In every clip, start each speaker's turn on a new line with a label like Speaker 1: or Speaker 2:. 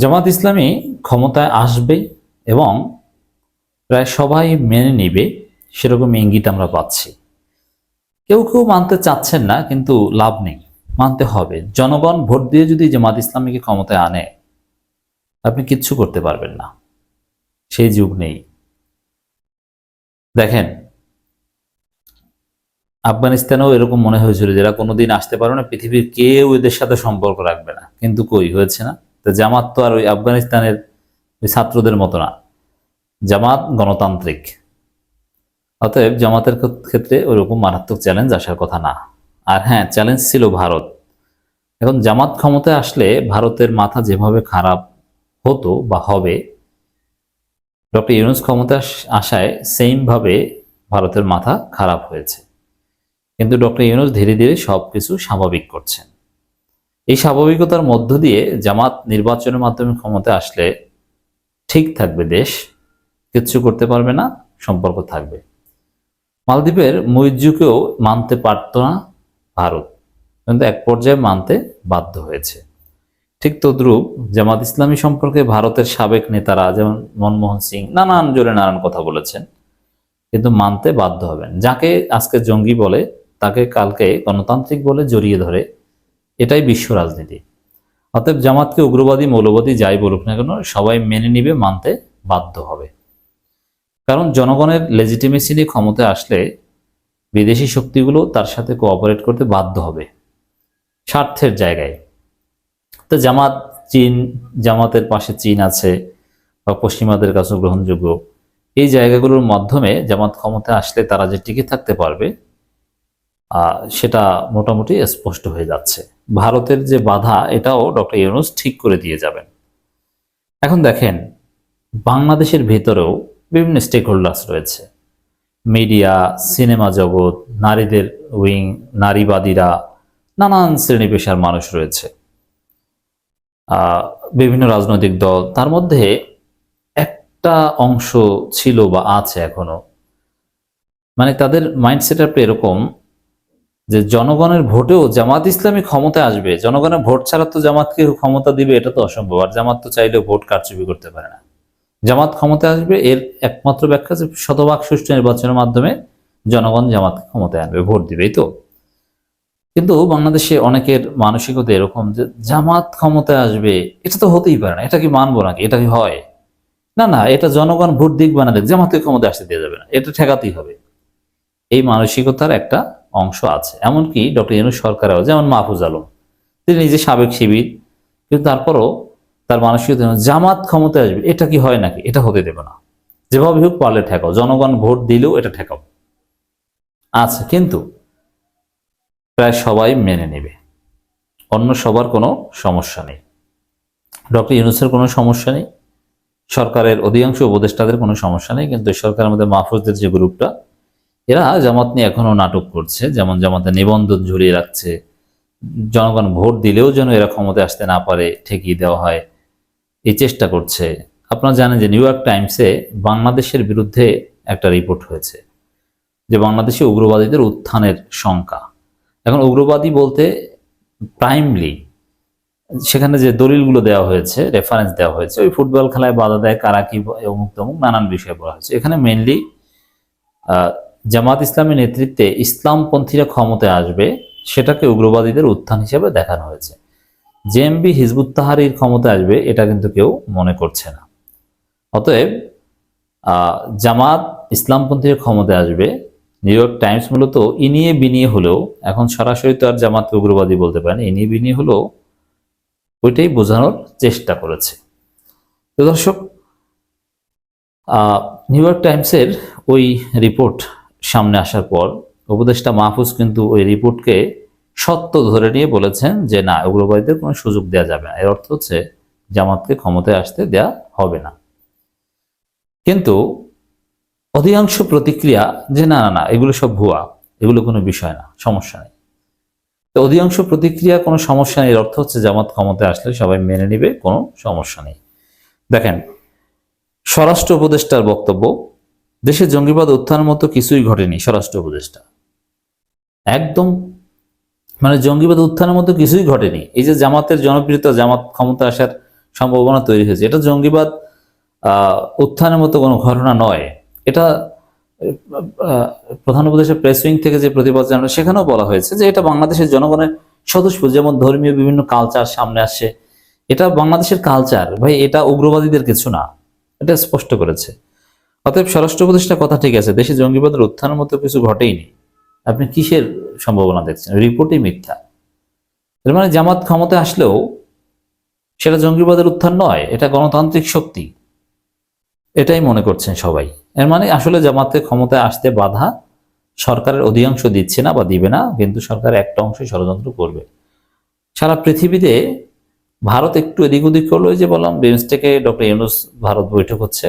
Speaker 1: জামাত ইসলামী ক্ষমতায় আসবে এবং প্রায় সবাই মেনে নিবে, সেরকম ইঙ্গিত আমরা পাচ্ছি। কেউ কেউ মানতে চাচ্ছেন না, কিন্তু লাভ নেই। মানতে হবে। জনগণ ভোট দিয়ে যদি জামাত ইসলামীকে ক্ষমতায় আনে, আপনি কিচ্ছু করতে পারবেন না। সেই যুগ নেই। দেখেন, আফগানিস্তানেও এরকম মনে হয়েছিল যারা কোনোদিন আসতে পারো না, পৃথিবীর কেউ এদের সাথে সম্পর্ক রাখবে না। কিন্তু কই? হয়েছে না। জামাত তো আর ওই আফগানিস্তানের ওই ছাত্রদের মতো না। জামাত গণতান্ত্রিক। অতএব জামাতের ক্ষেত্রে ওইরকম মারাত্মক চ্যালেঞ্জ আসার কথা না। আর হ্যাঁ চ্যালেঞ্জ ছিল ভারত। এখন জামাত ক্ষমতায় আসলে ভারতের মাথা যেভাবে খারাপ হতো বা হবে, ডক্টর ইউনুস ক্ষমতা আসায় সেমভাবে ভারতের মাথা খারাপ হয়েছে। কিন্তু ডক্টর ইউনুস ধীরে ধীরে সব কিছু স্বাভাবিক করছেন। এই স্বাভাবিকতার মধ্য দিয়ে জামাত নির্বাচনের মাধ্যমে ক্ষমতা আসলে ঠিক থাকবে দেশ, কিচ্ছু করতে পারবে না, সম্পর্ক থাকবে। মালদ্বীপের মৈজুকেও মানতে পারত না ভারত, কিন্তু এক পর্যায়ে মানতে বাধ্য হয়েছে। ঠিক তদ্রূপ জামাত ইসলামী সম্পর্কে ভারতের সাবেক নেতারা যেমন মনমোহন সিং নানান জোরে নানান কথা বলেছেন, কিন্তু মানতে বাধ্য হবেন। যাকে আজকে জঙ্গি বলে, তাকে কালকে গণতান্ত্রিক বলে জড়িয়ে ধরে এটাই বিশ্ব রাজনীতি। অতএব জামাতকে উগ্রবাদী, মৌলবাদী যাই বলুক না কেন, সবাই মেনে নিবে, মানতে বাধ্য হবে। কারণ জনগণের লেজিটিমেসি নিয়ে ক্ষমতায় আসলে বিদেশি শক্তিগুলো তার সাথে কোঅপারেট করতে বাধ্য হবে। স্বার্থের জায়গায়। তো জামাত চীন, জামাতের পাশে চীন আছে বা পশ্চিমাদের কাছে গ্রহণযোগ্য, এই জায়গাগুলোর মাধ্যমে জামাত ক্ষমতায় আসলে তারা যে টিকে থাকতে পারবে সেটা মোটামুটি স্পষ্ট হয়ে যাচ্ছে। ভারতের যে বাধা, এটাও ডক্টর ইউনুস ঠিক করে দিয়ে যাবেন। এখন দেখেন, বাংলাদেশের ভেতরেও বিভিন্ন স্টেক হোল্ডার্স রয়েছে। মিডিয়া, সিনেমা জগৎ, নারীদের উইং, নারীবাদীরা, নানান শ্রেণি পেশার মানুষ রয়েছে। বিভিন্ন রাজনৈতিক দল, তার মধ্যে একটা অংশ ছিল বা আছে এখনও। মানে তাদের মাইন্ডসেট আপ এরকম যে জনগণের ভোটেও জামাত ইসলামী ক্ষমতায় আসবে। জনগণের ভোট ছাড়া তো জামাতকে ক্ষমতা দিবে, এটা তো অসম্ভব। আর জামাত তো চাইলেও ভোট কারচুপি করতে পারে না। জামাত ক্ষমতায় আসবে, এর একমাত্র ব্যাখ্যা যে শতভাগ সুষ্ঠু নির্বাচনের মাধ্যমে জনগণ জামাতকে ক্ষমতায় আনবে, ভোট দিবেই তো। কিন্তু বাংলাদেশে অনেকের মানসিকতা এরকম যে জামাত ক্ষমতায় আসবে, এটা তো হতেই পারে না। এটা কি মানবো নাকি? এটা কি হয়? না না, এটা জনগণ ভোট দিক বানা দেখ জামাতকে ক্ষমতায় আসতে দেওয়া যাবে না। এটা ঠেকাতেই হবে। এই মানসিকতার একটা অংশ আছে। এমনকি ডক্টর ইনুস সরকারেও, যেমন মাহফুজ আলম, তিনি নিজে সাবেক শিবির, কিন্তু তারপরও তার মানসিকতা জামাত ক্ষমতায় আসবে, এটা কি হয় নাকি? এটা হতে দেবে না। যেভাবে হোক পারলে ঠেকাও, জনগণ ভোট দিলেও এটা ঠেকাও। আচ্ছা কিন্তু প্রায় সবাই মেনে নেবে। অন্য সবার কোনো সমস্যা নেই। ডক্টর ইউনুসের কোনো সমস্যা নেই, সরকারের অধিকাংশ উপদেষ্টাদের কোনো সমস্যা নেই, কিন্তু সরকারের মধ্যে মাহফুজদের যে গ্রুপটা এরা জামাত নিয়ে এখনও নাটক করছে, যেমন জামাতে নিবন্ধন ঝুলিয়ে রাখছে। জনগণ ভোট দিলেও যেন এরা ক্ষমতায় আসতে না পারে, ঠেকিয়ে দেওয়া হয়। এই চেষ্টা করছে। আপনারা জানেন যে নিউ ইয়র্ক টাইমসে বাংলাদেশের বিরুদ্ধে একটা রিপোর্ট হয়েছে, যে বাংলাদেশে উগ্রবাদীদের উত্থানের শঙ্কা। এখন উগ্রবাদী বলতে প্রাইমলি সেখানে যে দলিলগুলো দেওয়া হয়েছে রেফারেন্স দেওয়া হয়েছে, ওই ফুটবল খেলায় বাধা দেয় কারা কি অমুক তমুক নানান বিষয়ে বলা হয়েছে। এখানে মেনলি জামাত ইসলামের নেতৃত্বে ইসলামপন্থীরা ক্ষমতায় আসবে, সেটাকে উগ্রবাদীদের উত্থান হিসেবে দেখানো হয়েছে। জেএমবি হিজবুত তাহারির ক্ষমতায় আসবে, এটা কিন্তু কেউ মনে করছে না। অতএব জামাত ইসলামপন্থীরা ক্ষমতায় আসবে, নিউ ইয়র্ক টাইমস মূলত ইনিয়ে বিনিয়ে হলেও, এখন সরাসরি তো আর জামাতকে উগ্রবাদী বলতে পারেন, ইনিয়ে বিনিয়ে হলেও ওইটাই বোঝানোর চেষ্টা করেছে। তো দর্শক নিউ ইয়র্ক টাইমসের ওই রিপোর্ট সামনে আসার পর উপদেষ্টা মাহফুজ কিন্তু ওই রিপোর্টকে সত্য ধরে নিয়ে বলেছেন যে, না উগ্রবাদীদের কোনো সুযোগ দেওয়া যাবে না। এর অর্থ হচ্ছে জামাতকে ক্ষমতায় আসতে দেয়া হবে না। কিন্তু অধিকাংশ প্রতিক্রিয়া যে, না না না, এগুলো সব ভুয়া, এগুলো কোনো বিষয় না, সমস্যা নেই। তো অধিকাংশ প্রতিক্রিয়া কোনো সমস্যা নেই, এর অর্থ হচ্ছে জামাত ক্ষমতায় আসলে সবাই মেনে নিবে, কোনো সমস্যা নেই। দেখেন, স্বরাষ্ট্র উপদেষ্টার বক্তব্য দেশে জঙ্গিবাদ উত্থানের মতো কিছুই ঘটেনি স্বরাষ্ট্র উপদেষ্টা। একদম মানে জঙ্গিবাদ উত্থানের মতো কিছুই ঘটেনি। এই যে জামাতের জনপ্রিয়তা, জামাত ক্ষমতা আসার সম্ভাবনা তৈরি হয়েছে। এটা জঙ্গিবাদ উত্থানের মতো কোনো ঘটনা নয়। এটা প্রধান উপদেশের প্রেস উইং থেকে যে প্রতিবাদ জানানো, সেখানেও বলা হয়েছে যে এটা বাংলাদেশের জনগণের সদস্য, যেমন ধর্মীয় বিভিন্ন কালচার সামনে আসছে এটা বাংলাদেশের কালচার ভাই, এটা উগ্রবাদীদের কিছু না। এটা স্পষ্ট করেছে। অতএব স্বরাষ্ট্র উপদেষ্টা কথা ঠিক আছে, দেশে জঙ্গিবাদের উত্থানের মতো কিছু ঘটেইনি আপনি কিসের সম্ভাবনা দেখছেন? রিপোর্টই মিথ্যা। এর মানে জামাত ক্ষমতায় আসলেও সেটা জঙ্গিবাদের উত্থান নয়, এটা গণতান্ত্রিক শক্তি। এটাই মনে করছেন সবাই। এর মানে আসলে জামাতকে ক্ষমতায় আসতে বাধা সরকারের অধিকাংশ দিচ্ছে না বা দিবে না, কিন্তু সরকার একটা অংশ ষড়যন্ত্র করবে। সারা পৃথিবীতে ভারত একটু এদিক ওদিক করল যে বললাম বিমস্টেকে ডক্টর ইউনুস ভারত বৈঠক হচ্ছে।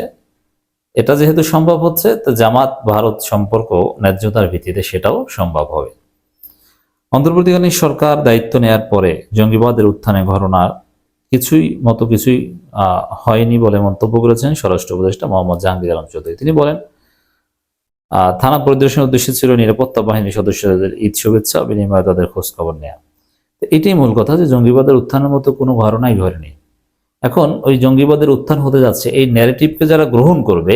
Speaker 1: এটা যেহেতু সম্ভব হচ্ছে, তো জামাত ভারত সম্পর্ক ন্যায্যতার ভিত্তিতে সেটাও সম্ভব হবে। অন্তর্বর্তীকালীন সরকার দায়িত্ব নেয়ার পরে জঙ্গিবাদের উত্থানে ঘটনার কিছুই মতো কিছুই হয়নি বলে মন্তব্য করেছেন স্বরাষ্ট্র উপদেষ্টা মোহাম্মদ জাহাঙ্গীর আলম চৌধুরী। তিনি বলেন থানা পরিদর্শনের উদ্দেশ্য ছিল নিরাপত্তা বাহিনীর সদস্যদের ঈদ শুভেচ্ছা, বিনিময়ে তাদের খোঁজ খবর নেওয়া এটাই মূল কথা যে জঙ্গিবাদের উত্থানের মতো কোনো ঘটনাই ঘটেনি। এখন ওই জঙ্গিবাদের উত্থান হতে যাচ্ছে, এই ন্যারেটিভকে যারা গ্রহণ করবে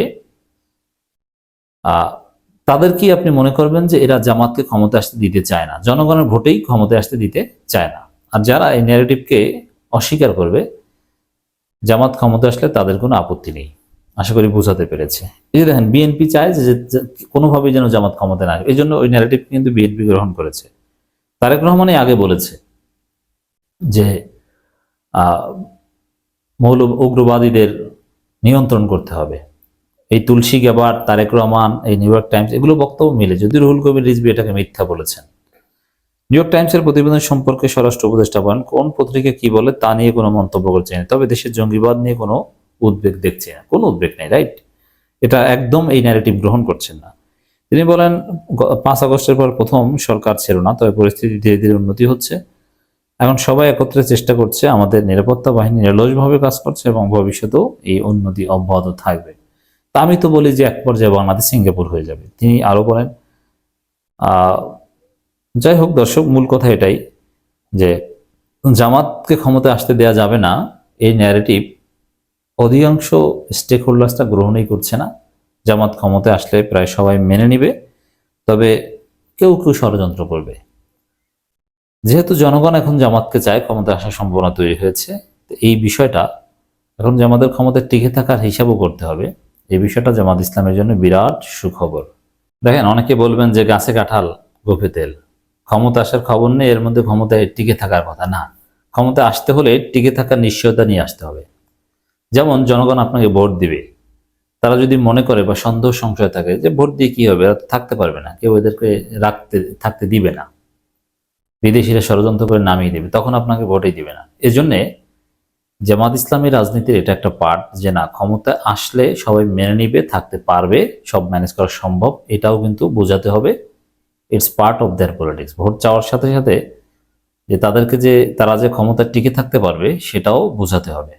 Speaker 1: তাদের কি আপনি মনে করবেন যে এরা জামাতকে ক্ষমতা আসতে দিতে চায় না? জনগণের ভোটেই ক্ষমতা আসতে দিতে চায় না। আর যারা এই ন্যারেটিভকে অস্বীকার করবে, জামাত ক্ষমতা আসলে তাদের কোনো আপত্তি নেই। আশা করি বোঝাতে পেরেছে। এই যে দেখেন বিএনপি চায় যে কোনোভাবেই যেন জামাত ক্ষমতা না এই জন্য ওই ন্যারেটিভ কিন্তু বিএনপি গ্রহণ করেছে। তারেক রহমানই আগে বলেছে যে মৌল উগ্রবাদীদের নিয়ন্ত্রণ করতে হবে। এই তুলসী গ্যাবার তারেক রহমান, এই নিউ ইয়র্ক টাইমস, এগুলো বক্তব্য মিলে। যদি রুহুল কবির রিজবি এটাকে মিথ্যা বলেছেন। নিউ ইয়র্ক টাইমসের প্রতিবেদন সম্পর্কে স্বরাষ্ট্র উপদেষ্টা বলেন, কোন পত্রিকা কি বলে তা নিয়ে কোনো মন্তব্য করছে না। তবে দেশের জঙ্গিবাদ নিয়ে কোনো উদ্বেগ দেখছে না। কোনো উদ্বেগ নেই, রাইট? এটা একদম এই ন্যারেটিভ গ্রহণ করছেন না। তিনি বলেন, পাঁচ আগস্টের পর প্রথম সরকার ছিল না, তবে পরিস্থিতি ধীরে ধীরে উন্নতি হচ্ছে। এখন সবাই একত্রে চেষ্টা করছে আমাদের নিরাপত্তা বাহিনী নিরলসভাবে কাজ করছে এবং ভবিষ্যতেও এই উন্নতি অব্যাহত থাকবে। তা আমি তো বলি যে এক পর্যায়ে বাংলাদেশ সিঙ্গাপুর হয়ে যাবে। তিনি আরও বলেন যাই হোক দর্শক, মূল কথা এটাই যে জামাতকে ক্ষমতায় আসতে দেয়া যাবে না। এই ন্যারেটিভ অধিকাংশ স্টেক হোল্ডার্সটা গ্রহণই করছে না। জামাত ক্ষমতায় আসলে প্রায় সবাই মেনে নিবে, তবে কেউ কেউ ষড়যন্ত্র করবে। যেহেতু জনগণ এখন জামাতকে চায়, ক্ষমতায় আসার সম্ভাবনা তৈরি হয়েছে এই বিষয়টা এখন আমাদের ক্ষমতায় টিকে থাকার হিসাবও করতে হবে। এই বিষয়টা জামাত ইসলামের জন্য বিরাট সুখবর। দেখেন, অনেকে বলবেন যে গাছে কাঁঠাল গোফে তেল। ক্ষমতা আসার খবর নেই, এর মধ্যে ক্ষমতায় টিকে থাকার কথা। না ক্ষমতা আসতে হলে টিকে থাকার নিশ্চয়তা নিয়ে আসতে হবে। যেমন জনগণ আপনাকে ভোট দিবে। তারা যদি মনে করে বা সন্দেহ, সংশয় থাকে যে ভোট দিয়ে কি হবে থাকতে পারবে না। কেউ এদেরকে রাখতে, থাকতে দিবে না। বিদেশিরা ষড়যন্ত্র করে নামিয়ে দেবে, তখন আপনাকে ভোটই দিবে না। এজন্যে জামাত ইসলামী রাজনীতির এটা একটা পার্ট যে না ক্ষমতা আসলে সবাই মেনে নিবে, থাকতে পারবে, সব ম্যানেজ করা সম্ভব, এটাও কিন্তু বোঝাতে হবে। It's part of their politics vote চাওয়ার সাথে সাথে যে তাদেরকে যে তারা যে ক্ষমতা টিকে থাকতে পারবে, সেটাও বোঝাতে হবে।